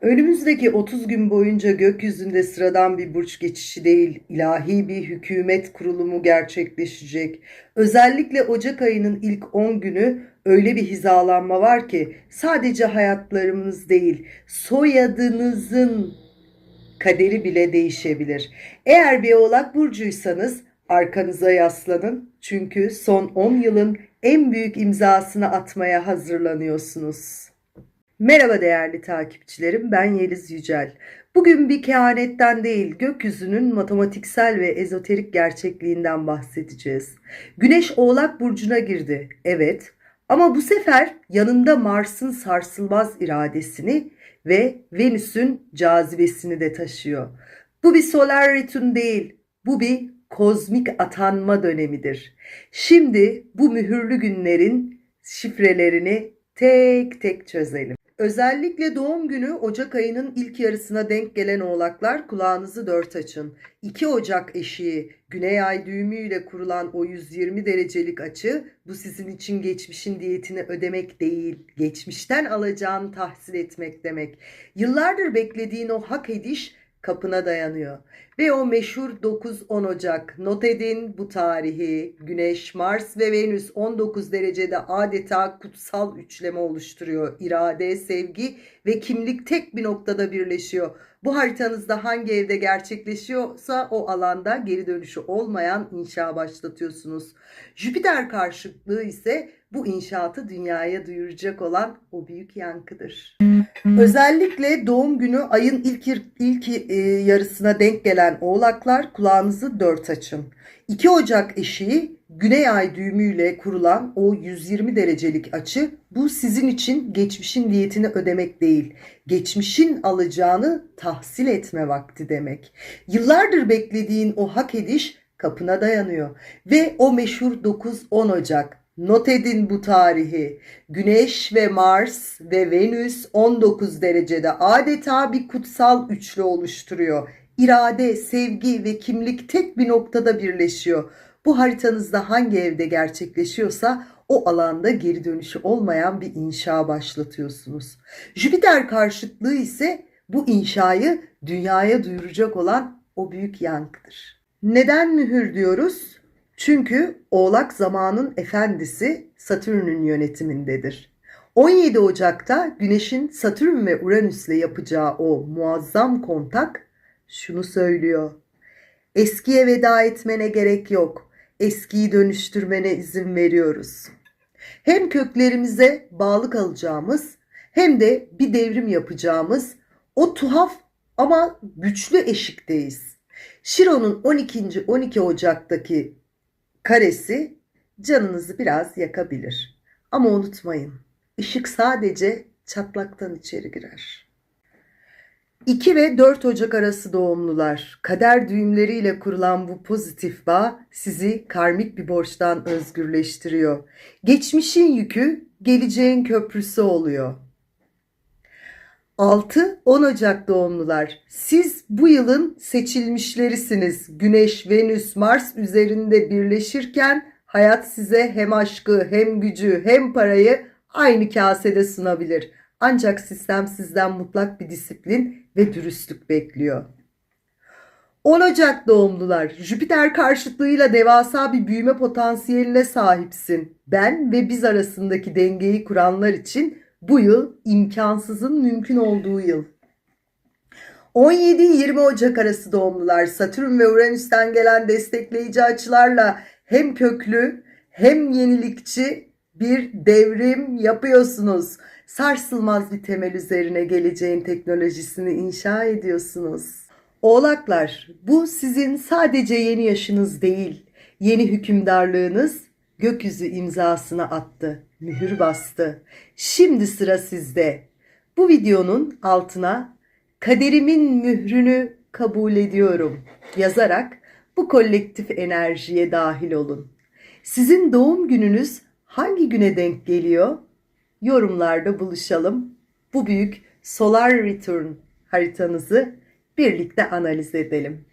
Önümüzdeki 30 gün boyunca gökyüzünde sıradan bir burç geçişi değil, ilahi bir hükümet kurulumu gerçekleşecek. Özellikle Ocak ayının ilk 10 günü öyle bir hizalanma var ki sadece hayatlarımız değil, soyadınızın kaderi bile değişebilir. Eğer bir oğlak burcuysanız arkanıza yaslanın. Çünkü son 10 yılın en büyük imzasını atmaya hazırlanıyorsunuz. Merhaba değerli takipçilerim, ben Yeliz Yücel. Bugün bir kehanetten değil, gökyüzünün matematiksel ve ezoterik gerçekliğinden bahsedeceğiz. Güneş Oğlak Burcu'na girdi, evet. Ama bu sefer yanında Mars'ın sarsılmaz iradesini ve Venüs'ün cazibesini de taşıyor. Bu bir solar return değil, bu bir kozmik atanma dönemidir. Şimdi bu mühürlü günlerin şifrelerini tek tek çözelim. Özellikle doğum günü Ocak ayının ilk yarısına denk gelen oğlaklar kulağınızı dört açın. 2 Ocak eşiği Güney Ay düğümüyle kurulan o 120 derecelik açı bu sizin için geçmişin diyetini ödemek değil, geçmişten alacağını tahsil etmek demek. Yıllardır beklediğin o hak ediş kapına dayanıyor. Ve o meşhur 9-10 Ocak not edin bu tarihi Güneş, Mars ve Venüs 19 derecede adeta kutsal üçleme oluşturuyor. İrade, sevgi ve kimlik tek bir noktada birleşiyor. Bu haritanızda hangi evde gerçekleşiyorsa o alanda geri dönüşü olmayan inşa başlatıyorsunuz. Jüpiter karşıtlığı ise bu inşaatı dünyaya duyuracak olan o büyük yankıdır. Özellikle doğum günü ayın ilk ilk e, yarısına denk gelen oğlaklar kulağınızı dört açın. 2 Ocak eşiği Güney Ay düğümüyle kurulan o 120 derecelik açı bu sizin için geçmişin diyetini ödemek değil, geçmişin alacağını tahsil etme vakti demek. Yıllardır beklediğin o hak ediş kapına dayanıyor ve o meşhur 9-10 Ocak Not edin bu tarihi. Güneş ve Mars ve Venüs 19 derecede adeta bir kutsal üçlü oluşturuyor. İrade, sevgi ve kimlik tek bir noktada birleşiyor. Bu haritanızda hangi evde gerçekleşiyorsa o alanda geri dönüşü olmayan bir inşa başlatıyorsunuz. Jüpiter karşıtlığı ise bu inşayı dünyaya duyuracak olan o büyük yankıdır. Neden mühür diyoruz? Çünkü Oğlak zamanın efendisi Satürn'ün yönetimindedir. 17 Ocak'ta Güneş'in Satürn ve Uranüs'le yapacağı o muazzam kontak şunu söylüyor. Eskiye veda etmene gerek yok. Eskiyi dönüştürmene izin veriyoruz. Hem köklerimize bağlı kalacağımız hem de bir devrim yapacağımız o tuhaf ama güçlü eşikteyiz. Şiron'un 12. 12 Ocak'taki karesi canınızı biraz yakabilir. Ama unutmayın, ışık sadece çatlaktan içeri girer. 2 ve 4 Ocak arası doğumlular, kader düğümleriyle kurulan bu pozitif bağ sizi karmik bir borçtan özgürleştiriyor. Geçmişin yükü geleceğin köprüsü oluyor. 6-10 Ocak doğumlular. Siz bu yılın seçilmişlerisiniz. Güneş, Venüs, Mars üzerinde birleşirken hayat size hem aşkı, hem gücü, hem parayı aynı kasede sunabilir. Ancak sistem sizden mutlak bir disiplin ve dürüstlük bekliyor. 10 Ocak doğumlular, Jüpiter karşıtlığıyla devasa bir büyüme potansiyeline sahipsin. Ben ve biz arasındaki dengeyi kuranlar için bu yıl imkansızın mümkün olduğu yıl. 17-20 Ocak arası doğumlular Satürn ve Uranüs'ten gelen destekleyici açılarla hem köklü hem yenilikçi bir devrim yapıyorsunuz. Sarsılmaz bir temel üzerine geleceğin teknolojisini inşa ediyorsunuz. Oğlaklar, bu sizin sadece yeni yaşınız değil, yeni hükümdarlığınız gökyüzü imzasını attı, mühür bastı. Şimdi sıra sizde. Bu videonun altına kaderimin mührünü kabul ediyorum yazarak bu kolektif enerjiye dahil olun. Sizin doğum gününüz hangi güne denk geliyor? Yorumlarda buluşalım. Bu büyük solar return haritanızı birlikte analiz edelim.